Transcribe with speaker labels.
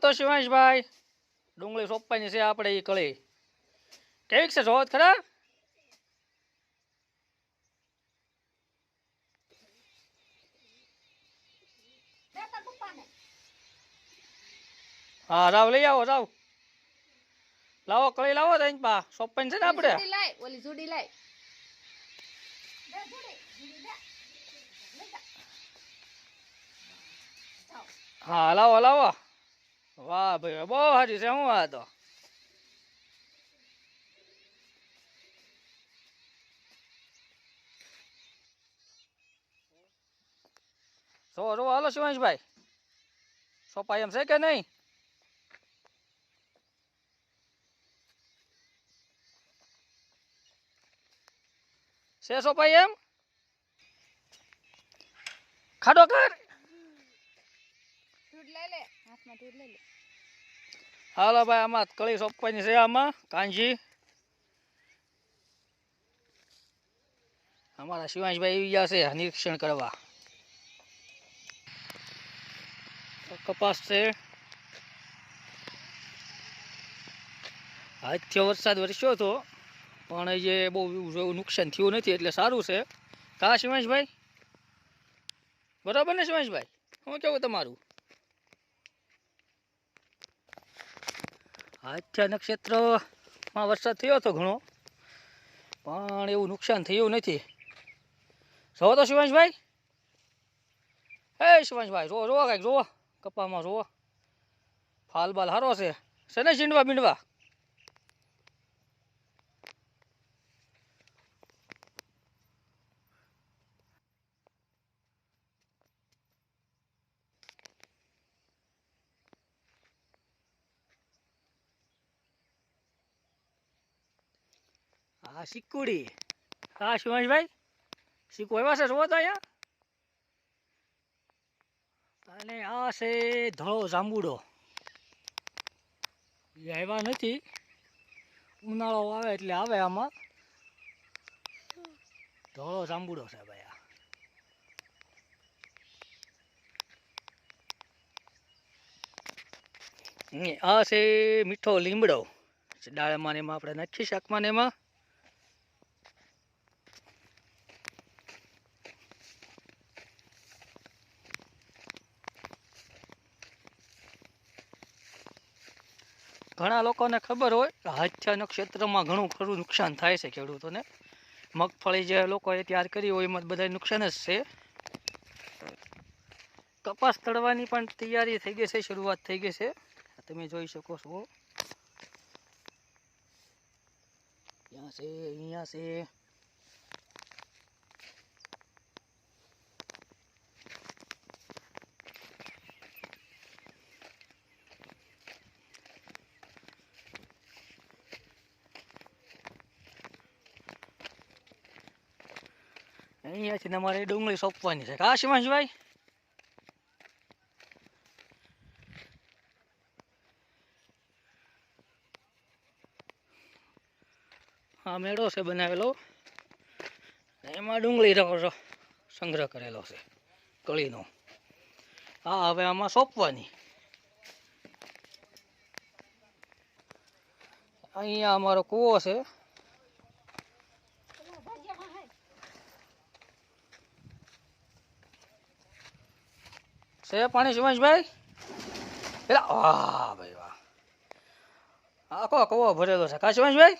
Speaker 1: તો શિવાંશભાઈ ડુંગળી સોંપવાની છે આપણે એ કળી. કેવીક છે જોત ખરા? હા રાવ લઈ આવો રાવ. લાવો કળી લાવો તો પા સોંપવાની છે ને આપણે.
Speaker 2: લાય ઓલી જુડી લાય.
Speaker 1: હા લાવો લાવો. વાહ ભાઈ બહુ સારી છે શું આ તો રો જો હાલો શિવાંશભાઈ. સોપાઈ એમ છે કે નહીં? છે સોપાઈ એમ? ખાડો કર.
Speaker 2: લઈ લે હાથમાં ઢૂઢ લઈ લે.
Speaker 1: હાલો ભાઈ, આમાં કળી સોંપવાની છે આમાં. કાંજી અમારા શિવાંશભાઈ આવી ગયા છે નિરીક્ષણ કરવા. કપાસ છે. આજથી વરસાદ વરસ્યો હતો, પણ જે બહુ નુકસાન થયું નથી એટલે સારું છે. કા શિવાંશભાઈ? બરાબર ને શિવાંશભાઈ? શું કેવું તમારું? આથ્યા નક્ષત્રમાં વરસાદ થયો હતો ઘણો. પણ એવું નુકસાન થયું નથી. જોવો તો શિવાંશભાઈ હે શિવાંશભાઈ જોવો જોવો કાંઈક, જુઓ. કપામાં જુઓ. ફાલ બાલ સારો છે. છે ને ચીંડવા બીંડવા? હા સિક્કુડી હા શિવાંશભાઈ? સિક્કુ એવા છે જોવો તો અહીંયા? અને આ છે ધળો જાંબુડો. આવ્યા નથી. ઉનાળો આવે એટલે આવે આમાં. ધોળો જાંબુડો છે ભાઈ આ. આ છે મીઠો લીમડો. દાળમાં ને એમાં આપણે નાખીએ શાકમાં એમાં. ઘણા લોકોને ખબર હોય હાથ્યાના ક્ષેત્રમાં ઘણું ખરું નુકસાન થાય છે ખેડૂતોને. મગફળી જે લોકોએ તૈયાર કરી હોય એમાં બધા નુકસાન જ છે. કપાસ તળવાની પણ તૈયારી થઈ ગઈ છે, શરૂઆત થઈ ગઈ છે. તમે જોઈ શકો છો. ત્યાં છે, અહીંયા છે. અહીંયાથી તમારે ડુંગળી સોંપવાની છે. કા શિવાંશભાઈ? હા, મેળો છે બનાવેલો. એમાં ડુંગળી ર- ર- સંગ્રહ કરેલો છે, કળીનો. હા, હવે આમાં સોંપવાની. અહીંયા અમારો કૂવો છે. છે પાણી સુમેશભાઈ પેલા વાહ ભાઈ વાહ. આખો કવો ભરેલો છે. કા સુભાષભાઈ?